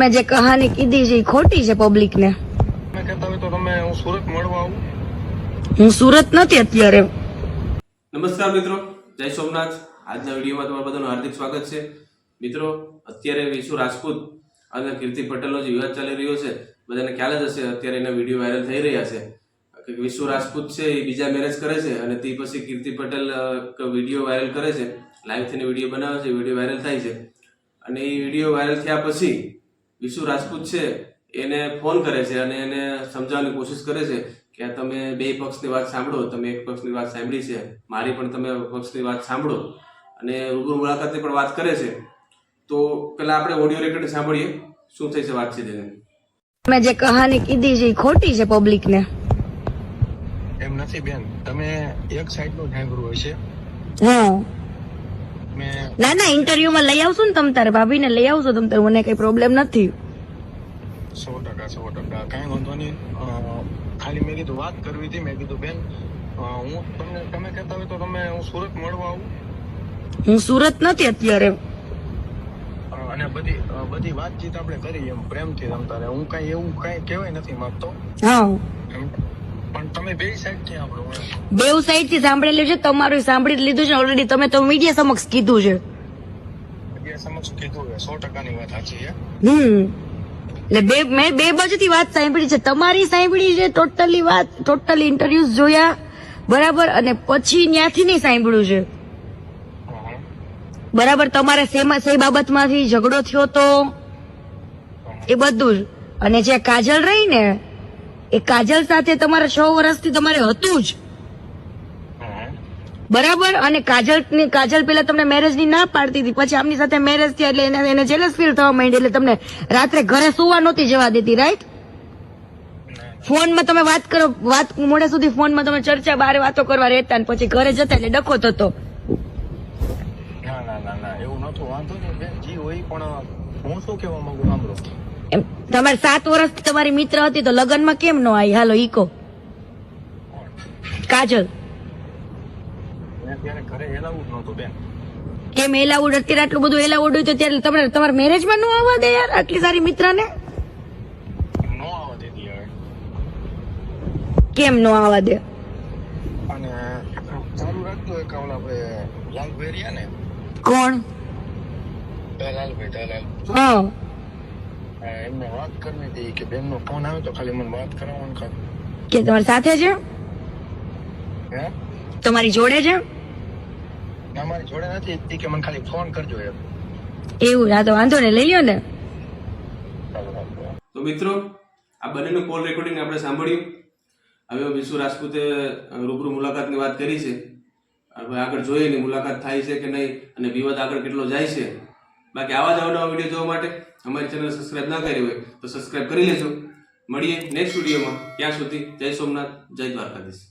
મેં જે કહાની કીધી છે એ ખોટી છે પબ્લિક ને. તમે કહેતા તમે હું સુરત મળવા આવું. હું સુરત નથી અત્યારે. નમસ્કાર મિત્રો જય સોમનાથ. આજના વિડીયોમાં તમારું બધાનું હાર્દિક સ્વાગત છે. મિત્રો અત્યારે વિશુ રાજપૂત અને કીર્તિ પટેલનો જે વિવાદ ચાલી રહ્યો છે બધાને ખ્યાલ જ હશે અત્યારે એના વીડિયો વાયરલ થઈ રહ્યા છે. કે વિશુ રાજપૂત છે એ બીજા મેરેજ કરે છે અને તે પછી કીર્તિ પટેલ વીડિયો વાયરલ કરે છે. લાઈવ થઈને વીડિયો બનાવે છે વીડિયો વાયરલ થાય છે. અને એ વીડિયો વાયરલ થયા પછી વિશુ રાજપૂત છે એને ફોન કરે છે અને એને સમજાવવાની કોશિશ કરે છે કે આ તમે બે પક્ષની વાત સાંભળો તમે એક પક્ષની વાત સાંભળી છે મારી પણ તમે પક્ષની વાત સાંભળો. અને રૂબરૂ મુલાકાતની પણ વાત કરે છે. તો પેલા આપણે ઓડિયો રેકોર્ડ સાંભળીએ શું થઈ છે વાતચીત એને? તમે જે કહાની કીધી છે એ ખોટી છે પબ્લિક ને એમ નથી બેન તમે એક સાઈડનું હોય છે. હા. ના ના ઇન્ટરવ્યુ માં લઈ આવશો ને તમ તારે ભાભીને લઈ આવશો તમ તારે મને કઈ પ્રોબ્લેમ નથી. સો ટકા સો ટકા. કાંઈ વાંધો નહીં. ખાલી મેં કીધું વાત કરવી હતી મેં કીધું બેન હું તમને તમે કહેતા હોય તો તમે હું સુરત મળવા આવું. હું સુરત નથી અત્યારે. અને બધી બધી વાતચીત આપણે કરી એમ પ્રેમથી તમ તારે હું કાંઈ એવું કાંઈ કહેવાય નથી માંગતો હા. પણ તમે બે સાઈડથી સાઈડથી સાંભળેલું છે તમારું સાંભળી લીધું છે ઓલરેડી તમે તો મીડિયા સમક્ષ કીધું છે. બે સમક્ષ કીધું છે સો ટકાની વાત સાચી છે. હમ. એટલે બે મેં બે બાજુથી વાત સાંભળી છે. તમારી સાંભળી છે ટોટલી વાત ટોટલી ઇન્ટરવ્યુઝ જોયા બરાબર અને પછી ત્યાંથી નહીં સાંભળ્યું છે. બરાબર તમારે સેમાં શે બાબતમાંથી ઝઘડો થયો તો એ બધું જ. અને જે કાજલ રહી ને એ કાજલ સાથે તમારે છ વર્ષથી તમારે હતું જ. બરાબર? અને કાજલ કાજલ પેલા તમને મેરેજની ના પાડતી હતી. પછી આમની સાથે મેરેજ થયા એટલે એને એને જેલસ ફીલ થવા માંડી એટલે તમને રાત્રે ઘરે સુવા નહોતી જવા દેતી રાઈટ ફોનમાં તમે વાત કરો, વાત મોડે સુધી ફોનમાં તમે ચર્ચા બહાર વાતો કરવા રહેતા ને પછી ઘરે જતા એટલે ડખો થતો. ના ના ના એવું નતું વાંધો નહીં જી હોય પણ હું શું કહેવા માંગુ? સાંભળો. એમ તમારે સાત વર્ષથી તમારી મિત્ર હતી તો લગ્નમાં કેમ નો આવી? હાલો ઈકો. કાજલ. કેમ એલાઉડ? અત્યારે આટલું બધું એલાઉડ હોય તો ત્યારે તમારે તમારા મેરેજમાં નો આવવા દે યાર આટલી સારી મિત્રને? કેમ નો આવવા દે? અને ચાલુ રાખજો એક ઓલા આપણે લાલ ભેરિયા ને કોણ? દલાલ દલાલ. હા હા, એમને વાત કરવી હતી કે બેન નો ફોન આવે તો ખાલી મને વાત કરાવવાનું ખાલી કે તમારી સાથે છે હે? તમારી જોડે છે તમારી જોડે નથી કે મને ખાલી ફોન કરજો એમ. એવું આ તો વાંધો ને લઈ લો ને. તો મિત્રો આ બંનેનું કોલ રેકોર્ડિંગ આપણે સાંભળ્યું. હવે વિશુ રાજપૂતે રૂબરૂ મુલાકાતની વાત કરી છે. હવે આગળ જોઈએ ને મુલાકાત થાય છે કે નહીં અને વિવાદ આગળ કેટલો જાય છે. બાકી આવા જ અવનવા વીડિયો જોવા માટે અમારી ચેનલ સબસ્ક્રાઇબ ના કરી હોય તો સબસ્ક્રાઇબ કરી લેજો. મળીએ નેક્સ્ટ વિડીયોમાં ત્યાં સુધી જય સોમનાથ, જય દ્વારકાધીશ.